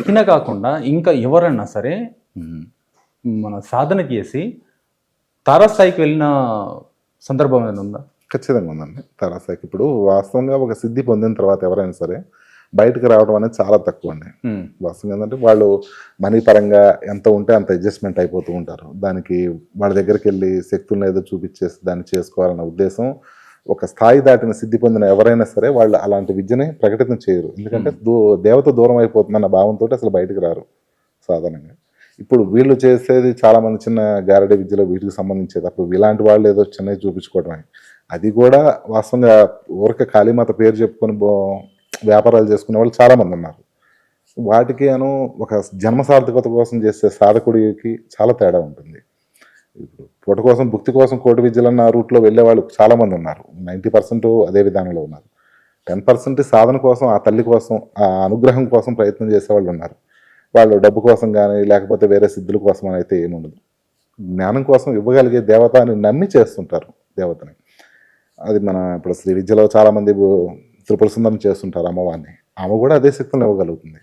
ఈయన కాకుండా ఇంకా ఎవరన్నా సరే మన సాధన చేసి తారాస్థాయికి వెళ్ళిన సందర్భం ఏమైనా ఉందా? ఖచ్చితంగా ఉందండి. తరాసాకి ఇప్పుడు వాస్తవంగా ఒక సిద్ధి పొందిన తర్వాత ఎవరైనా సరే బయటకు రావడం అనేది చాలా తక్కువ అండి. ఉమ్, వాస్తవంగా ఏంటంటే వాళ్ళు మనీ పరంగా ఎంత ఉంటే అంత అడ్జస్ట్మెంట్ అయిపోతూ ఉంటారు. దానికి వాళ్ళ దగ్గరికి వెళ్ళి శక్తులను ఏదో చూపించేసి దాన్ని చేసుకోవాలన్న ఉద్దేశం ఒక స్థాయి దాటిన సిద్ధి పొందిన ఎవరైనా సరే వాళ్ళు అలాంటి విద్యని ప్రకటితం చేయరు. ఎందుకంటే దూ దేవత దూరం అయిపోతుందన్న భావంతో అసలు బయటకు రారు సాధారణంగా. ఇప్పుడు వీళ్ళు చేసేది చాలా మంది చిన్న గారడీ విద్యలో వీటికి సంబంధించేది. అప్పుడు ఇలాంటి వాళ్ళు ఏదో చిన్నవి చూపించుకోవడమే. అది కూడా వాస్తవంగా ఊరక కాళీమాత పేరు చెప్పుకొని వ్యాపారాలు చేసుకునే వాళ్ళు చాలా మంది ఉన్నారు. వాటికి అను ఒక జన్మ సార్థకత కోసం చేసే సాధకుడికి చాలా తేడా ఉంటుంది. ఇప్పుడు పూట కోసం భుక్తి కోసం కోటి విద్యలన్న రూట్లో వెళ్ళే వాళ్ళు చాలా మంది ఉన్నారు. నైంటీ పర్సెంట్ అదే విధానంలో ఉన్నారు. టెన్ పర్సెంట్ సాధన కోసం ఆ తల్లి కోసం ఆ అనుగ్రహం కోసం ప్రయత్నం చేసే వాళ్ళు ఉన్నారు. వాళ్ళు డబ్బు కోసం కానీ లేకపోతే వేరే సిద్ధుల కోసం అని అయితే ఏముండదు జ్ఞానం కోసం ఇవ్వగలిగే దేవత అని నమ్మి చేస్తుంటారు దేవతని. అది మన ఇప్పుడు శ్రీ విద్యలో చాలామంది త్రిపుర సుందరం చేస్తుంటారు అమ్మవారిని. ఆమె కూడా అదే శక్తిని ఇవ్వగలుగుతుంది.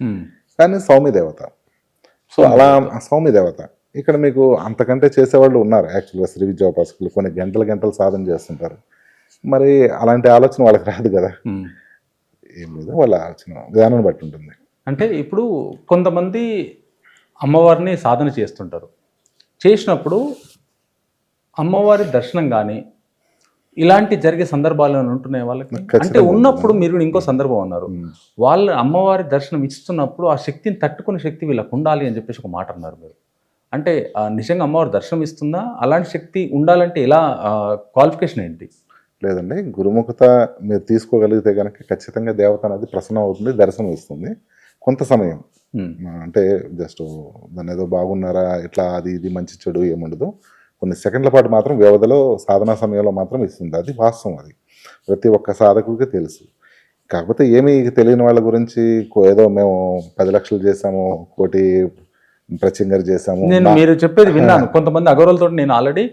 కానీ సౌమ్య దేవత సో అలా సౌమ్య దేవత ఇక్కడ మీకు అంతకంటే చేసేవాళ్ళు ఉన్నారు యాక్చువల్గా శ్రీ విద్యోపాసకులు కొన్ని గంటల గంటలు సాధన చేస్తుంటారు. మరి అలాంటి ఆలోచన వాళ్ళకి రాదు కదా. ఏం లేదు వాళ్ళ ఆలోచన విధానం బట్టి ఉంటుంది. అంటే ఇప్పుడు కొంతమంది అమ్మవారిని సాధన చేస్తుంటారు. చేసినప్పుడు అమ్మవారి దర్శనం కానీ ఇలాంటి జరిగే సందర్భాలు ఉంటున్నాయి వాళ్ళకి? అంటే ఉన్నప్పుడు మీరు ఇంకో సందర్భం అన్నారు. వాళ్ళ అమ్మవారి దర్శనం ఇస్తున్నప్పుడు ఆ శక్తిని తట్టుకునే శక్తి వీళ్ళకు ఉండాలి అని చెప్పేసి ఒక మాట అన్నారు మీరు. అంటే నిజంగా అమ్మవారి దర్శనం ఇస్తుందా? అలాంటి శక్తి ఉండాలంటే ఎలా క్వాలిఫికేషన్ ఏంటి? లేదండి. గురుముఖత మీరు తీసుకోగలిగితే కనుక ఖచ్చితంగా దేవత అనేది ప్రసన్నం అవుతుంది దర్శనం ఇస్తుంది. కొంత సమయం. అంటే జస్ట్ దాన్ని ఏదో బాగున్నారా ఇట్లా అది ఇది మంచి చెడు ఏముండదు. కొన్ని సెకండ్ల పాటు మాత్రం వ్యవధిలో సాధనా సమయంలో మాత్రం ఇస్తుంది. అది వాస్తవం అది. ప్రతి ఒక్క సాధకుడికి తెలుసు. కాకపోతే ఏమీ తెలియని వాళ్ళ గురించి ఏదో మేము పది లక్షలు చేసాము కోటి ప్రచింగర్ చేసాము నేను మీరు చెప్పేది విన్నాను. కొంతమంది అగౌరవులతో నేను ఆల్రెడీ.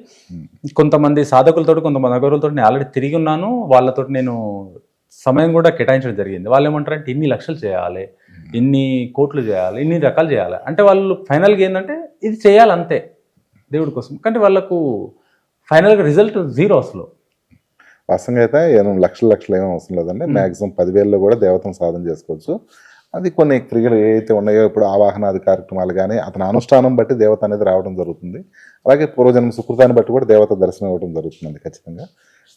కొంతమంది సాధకులతో కొంతమంది అగౌరవులతో నేను ఆల్రెడీ తిరిగి ఉన్నాను. వాళ్ళతో నేను సమయం కూడా కేటాయించడం జరిగింది. వాళ్ళు ఏమంటారంటే ఇన్ని లక్షలు చేయాలి ఇన్ని కోట్లు చేయాలి ఇన్ని రకాలు చేయాలి. అంటే వాళ్ళు ఫైనల్గా ఏంటంటే ఇది చేయాలి అంతే దేవుడి కోసం. కానీ వాళ్ళకు ఫైనల్గా రిజల్ట్ జీరో అసలు. వాస్తవంగా అయితే ఏమో లక్షల లక్షలు ఏమీ అవసరం లేదండి. మ్యాక్సిమం పదివేలలో కూడా దేవతను సాధన చేసుకోవచ్చు. అది కొన్ని క్రియలు ఏవైతే ఉన్నాయో ఇప్పుడు ఆవాహనాది కార్యక్రమాలు కానీ అతని అనుష్ఠానం బట్టి దేవత అనేది రావడం జరుగుతుంది. అలాగే పూర్వజన్మ సుకృతాన్ని బట్టి కూడా దేవత దర్శనం ఇవ్వడం జరుగుతుంది ఖచ్చితంగా.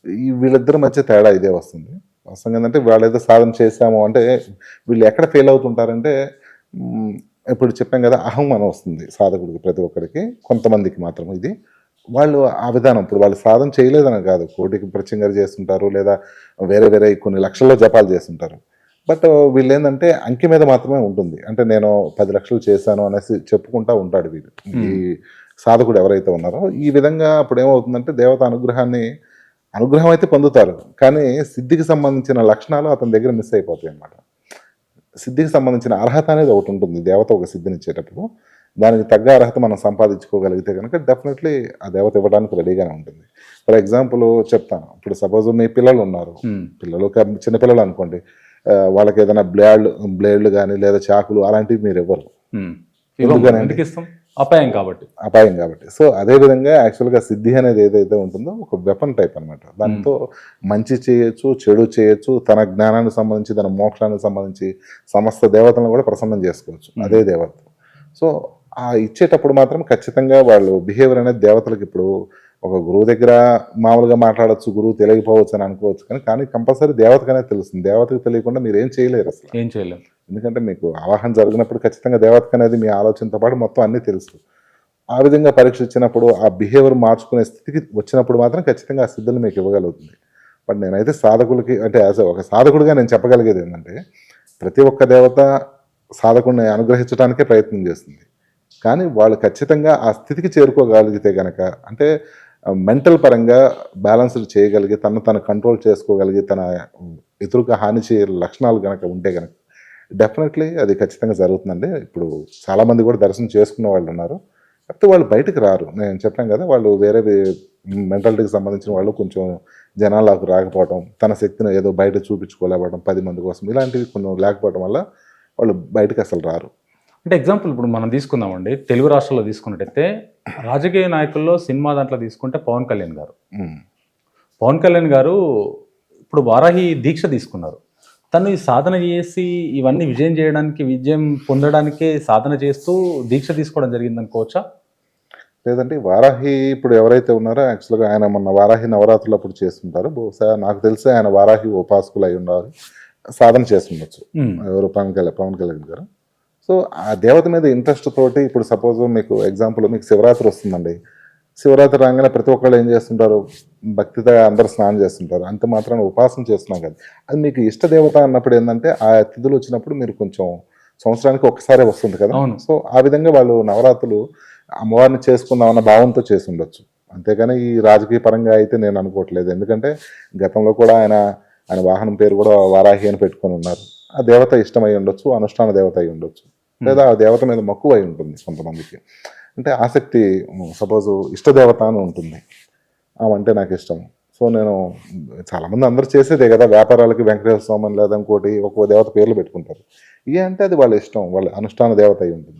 ఈ వీళ్ళిద్దరి మధ్య తేడా ఇదే వస్తుంది. వాస్తవం ఏంటంటే వాళ్ళు ఏదో సాధన చేశాము అంటే వీళ్ళు ఎక్కడ ఫెయిల్ అవుతుంటారంటే ఇప్పుడు చెప్పాం కదా అహం అని వస్తుంది సాధకుడికి ప్రతి ఒక్కరికి కొంతమందికి మాత్రం ఇది. వాళ్ళు ఆ విధానం ఇప్పుడు వాళ్ళు సాధన చేయలేదని కాదు. కోటికి ప్రత్యంగా చేస్తుంటారు లేదా వేరే వేరే కొన్ని లక్షల్లో జపాలు చేస్తుంటారు. బట్ వీళ్ళు ఏంటంటే అంకె మీద మాత్రమే ఉంటుంది. అంటే నేను పది లక్షలు చేశాను అనేసి చెప్పుకుంటా ఉంటాడు వీడు. ఈ సాధకుడు ఎవరైతే ఉన్నారో ఈ విధంగా అప్పుడు ఏమవుతుందంటే దేవత అనుగ్రహాన్ని అనుగ్రహం అయితే పొందుతారు. కానీ సిద్ధికి సంబంధించిన లక్షణాలు అతని దగ్గర మిస్ అయిపోతాయి అన్నమాట. సిద్ధికి సంబంధించిన అర్హత అనేది ఒకటి ఉంటుంది. దేవత ఒక సిద్ధిని ఇచ్చేటప్పుడు దానికి తగ్గ అర్హత మనం సంపాదించుకోగలిగితే కనుక డెఫినెట్లీ ఆ దేవత ఇవ్వడానికి రెడీగానే ఉంటుంది. ఫర్ ఎగ్జాంపుల్ చెప్తాను. ఇప్పుడు సపోజ్ మీ పిల్లలు ఉన్నారు. పిల్లలు చిన్నపిల్లలు అనుకోండి. వాళ్ళకి ఏదైనా బ్లేడ్ బ్లేడ్లు కానీ లేదా చాకులు అలాంటివి మీరు ఇవ్వరు. అపాయం కాబట్టి. అపాయం కాబట్టి. సో అదే విధంగా యాక్చువల్గా సిద్ధి అనేది ఏదైతే ఉంటుందో ఒక వెపన్ టైప్ అన్నమాట. దాంతో మంచి చేయొచ్చు చెడు చేయొచ్చు తన జ్ఞానానికి సంబంధించి తన మోక్షానికి సంబంధించి సమస్త దేవతలను కూడా ప్రసన్నం చేసుకోవచ్చు. అదే దేవత. సో ఆ ఇచ్చేటప్పుడు మాత్రం ఖచ్చితంగా వాళ్ళు బిహేవియర్ అనేది దేవతలకు ఇప్పుడు ఒక గురువు దగ్గర మామూలుగా మాట్లాడొచ్చు గురువు తెలియకపోవచ్చు అని అనుకోవచ్చు కానీ కానీ కంపల్సరీ దేవతకనే తెలుస్తుంది. దేవతకు తెలియకుండా మీరు ఏం చేయలేరు అసలు. ఏం చేయలేం. ఎందుకంటే మీకు ఆవాహన జరిగినప్పుడు ఖచ్చితంగా దేవతకు అనేది మీ ఆలోచనతో పాటు మొత్తం అన్నీ తెలుసు. ఆ విధంగా పరీక్ష ఇచ్చినప్పుడు ఆ బిహేవియర్ మార్చుకునే స్థితికి వచ్చినప్పుడు మాత్రం ఖచ్చితంగా ఆ సిద్ధులు మీకు ఇవ్వగలుగుతుంది. బట్ నేనైతే సాధకులకి అంటే యాజ్ ఒక సాధకుడిగా నేను చెప్పగలిగేది ఏంటంటే ప్రతి ఒక్క దేవత సాధకుడిని అనుగ్రహించడానికే ప్రయత్నం చేస్తుంది. కానీ వాళ్ళు ఖచ్చితంగా ఆ స్థితికి చేరుకోగలిగితే గనక అంటే మెంటల్ పరంగా బ్యాలెన్స్డ్ చేయగలిగి తను తను కంట్రోల్ చేసుకోగలిగి తన ఎదురుగా హాని చేయ లక్షణాలు కనుక ఉంటే కనుక డెఫినెట్లీ అది ఖచ్చితంగా జరుగుతుందండి. ఇప్పుడు చాలామంది కూడా దర్శనం చేసుకున్న వాళ్ళు ఉన్నారు. కాకపోతే వాళ్ళు బయటకు రారు. నేను చెప్పాను కదా వాళ్ళు వేరే మెంటాలిటీకి సంబంధించిన వాళ్ళు కొంచెం జనాలకు రాకపోవడం తన శక్తిని ఏదో బయట చూపించుకోలేకపోవడం పది మంది కోసం ఇలాంటివి కొంచెం లేకపోవడం వల్ల వాళ్ళు బయటకు అసలు రారు. అంటే ఎగ్జాంపుల్ ఇప్పుడు మనం తీసుకుందామండి. తెలుగు రాష్ట్రాల్లో తీసుకున్నట్టయితే రాజకీయ నాయకుల్లో సినిమా దాంట్లో తీసుకుంటే పవన్ కళ్యాణ్ గారు. పవన్ కళ్యాణ్ గారు ఇప్పుడు వారాహి దీక్ష తీసుకున్నారు. తను ఈ సాధన చేసి ఇవన్నీ విజయం చేయడానికి విజయం పొందడానికే సాధన చేస్తూ దీక్ష తీసుకోవడం జరిగింది అనుకోవచ్చా? లేదంటే వారాహి ఇప్పుడు ఎవరైతే ఉన్నారో యాక్చువల్గా ఆయన మొన్న వారాహి నవరాత్రులు అప్పుడు చేస్తుంటారు. బహుశా నాకు తెలిసి ఆయన వారాహి ఉపాసకులు అయి ఉండాలి. సాధన చేస్తుండొచ్చు. ఎవరు? పవన్ కళ్యాణ్ పవన్ కళ్యాణ్ గారు. సో ఆ దేవత మీద ఇంట్రెస్ట్ తోటి ఇప్పుడు సపోజ్ మీకు ఎగ్జాంపుల్ మీకు శివరాత్రి వస్తుందండి. శివరాత్రి రాగానే ప్రతి ఒక్కళ్ళు ఏం చేస్తుంటారు? భక్తితో అందరూ స్నానం చేస్తుంటారు. అంత మాత్రాన ఉపాసన చేస్తున్నాం కదా. అది మీకు ఇష్ట దేవత అన్నప్పుడు ఏంటంటే ఆ తిథులు వచ్చినప్పుడు మీరు కొంచెం సంవత్సరానికి ఒక్కసారి వస్తుంది కదా. సో ఆ విధంగా వాళ్ళు నవరాత్రులు అమ్మవారిని చేసుకుందామన్న భావంతో చేసి ఉండొచ్చు. అంతేగాని ఈ రాజకీయ పరంగా అయితే నేను అనుకోవట్లేదు. ఎందుకంటే గతంలో కూడా ఆయన ఆయన వాహనం పేరు కూడా వారాహి అని పెట్టుకొని ఉన్నారు. ఆ దేవత ఇష్టమై ఉండొచ్చు అనుష్ఠాన దేవత అయి ఉండొచ్చు. లేదా ఆ దేవత మీద మక్కువ అయి ఉంటుంది కొంతమందికి. అంటే ఆసక్తి సపోజ్ ఇష్టదేవత అని ఉంటుంది. ఆమె నాకు ఇష్టం. సో నేను చాలామంది అందరూ చేసేదే కదా వ్యాపారాలకి వెంకటేశ్వర స్వామి లేదా ఇంకోటి ఒక్కో దేవత పేర్లు పెట్టుకుంటారు. ఏ అంటే అది వాళ్ళ ఇష్టం వాళ్ళ అనుష్ఠాన దేవత అయి ఉంటుంది.